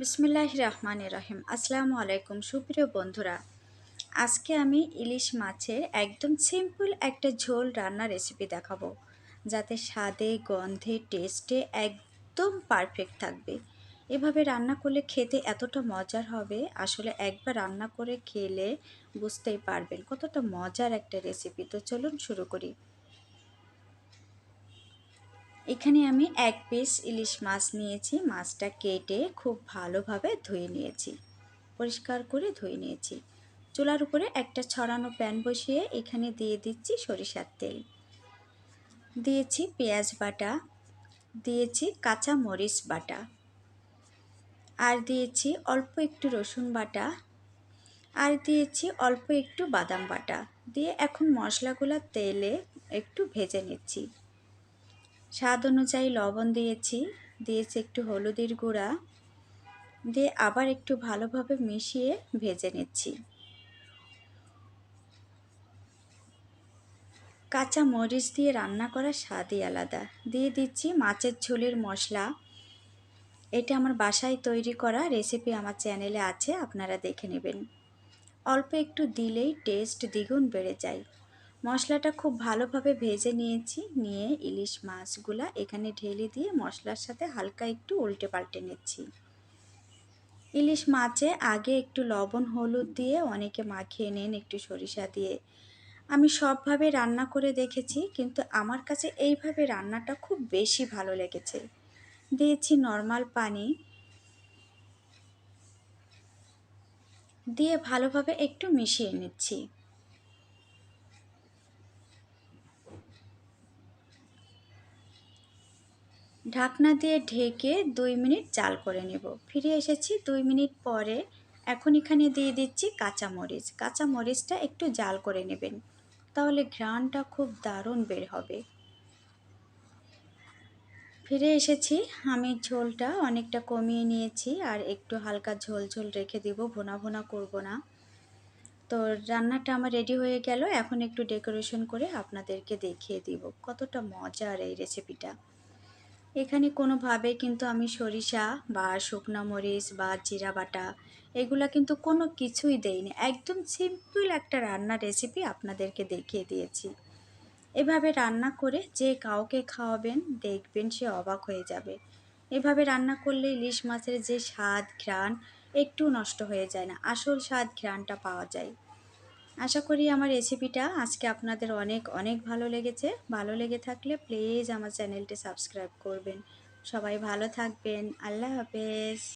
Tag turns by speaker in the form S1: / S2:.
S1: বিসমিল্লাহ রহমান রহিম। আসসালামু আলাইকুম সুপ্রিয় বন্ধুরা। আজকে আমি ইলিশ মাছের একদম সিম্পল একটা ঝোল রান্নার রেসিপি দেখাবো, যাতে স্বাদে, গন্ধে, টেস্টে একদম পারফেক্ট থাকবে। এভাবে রান্না করলে খেতে এতটা মজার হবে, আসলে একবার রান্না করে খেলে বুঝতেই পারবেন কতটা মজার একটা রেসিপি তো চলুন শুরু করি। এখানে আমি এক পিস ইলিশ মাছ নিয়েছি। মাছটা কেটে খুব ভালোভাবে ধুয়ে নিয়েছি। পরিষ্কার করে ধুয়ে নিয়েছি। চুলার উপরে একটা ছড়ানো প্যান বসিয়ে এখানে দিয়ে দিচ্ছি সরিষার তেল। দিয়েছি পেঁয়াজ বাটা। দিয়েছি কাঁচা মরিচ বাটা। আর দিয়েছি অল্প একটু রসুন বাটা। আর দিয়েছি অল্প একটু বাদাম বাটা। দিয়ে এখন মশলাগুলো তেলে একটু ভেজে নিচ্ছি। স্বাদ অনুযায়ী লবণ দিয়েছি দিয়েছি একটু হলুদের গুঁড়া, দিয়ে আবার একটু ভালোভাবে মিশিয়ে ভেজে নিচ্ছি। কাঁচা মরিচ দিয়ে রান্না করার স্বাদই আলাদা। দিয়ে দিচ্ছি মাছের ঝোলের মশলা। এটা আমার বাসায় তৈরি করা রেসিপি আমার চ্যানেলে আছে, আপনারা দেখে নেবেন। অল্প একটু দিলেই টেস্ট দ্বিগুণ বেড়ে যায়। মশলাটা খুব ভালোভাবে ভেজে নিয়েছি। নিয়ে ইলিশ মাছগুলা এখানে ঢেলে দিয়ে মশলার সাথে হালকা একটু উল্টে পাল্টে নিচ্ছি। ইলিশ মাছে আগে একটু লবণ, হলুদ দিয়ে অনেকে মাখিয়ে নেন একটু সরিষা দিয়ে। আমি সবভাবে রান্না করে দেখেছি, কিন্তু আমার কাছে এইভাবে রান্নাটা খুব বেশি ভালো লেগেছে। দিয়েছি নর্মাল পানি। দিয়ে ভালোভাবে একটু মিশিয়ে নিচ্ছি। ঢাকনা দিয়ে ঢেকে দুই মিনিট জাল করে নেব। ফিরে এসেছি দুই মিনিট পরে। এখন এখানে দিয়ে দিচ্ছি কাঁচা মরিচ কাঁচা মরিচটা একটু জাল করে নেবেন, তাহলে ঘ্রাণটা খুব দারুণ বের হবে। ফিরে এসেছি। আমি ঝোলটা অনেকটা কমিয়ে নিয়েছি আর একটু হালকা ঝোল ঝোল রেখে দিব, ভোনা ভোনা করব না। তো রান্নাটা আমার রেডি হয়ে গেল। এখন একটু ডেকোরেশন করে আপনাদেরকে দেখিয়ে দিব কতটা মজার এই রেসিপিটা এখানে কোনোভাবে কিন্তু আমি সরিষা বা শুকনো মরিচ বা জিরা বাটা এগুলা কিন্তু কোনো কিছুই দেইনি। একদম সিম্পল একটা রান্নার রেসিপি আপনাদেরকে দেখিয়ে দিয়েছি। এভাবে রান্না করে যে কাউকে খাওয়াবেন দেখবেন সে অবাক হয়ে যাবে। এভাবে রান্না করলে ইলিশ মাছের যে স্বাদ, ঘ্রাণ একটু নষ্ট হয়ে যায় না। আসল স্বাদ, ঘ্রাণটা পাওয়া যায়। আশা করি আমার রেসিপিটা আজকে আপনাদের অনেক অনেক ভালো লেগেছে। ভালো লেগে থাকলে প্লিজ আমার চ্যানেলটি সাবস্ক্রাইব করবেন। সবাই ভালো থাকবেন। আল্লাহ হাফেজ।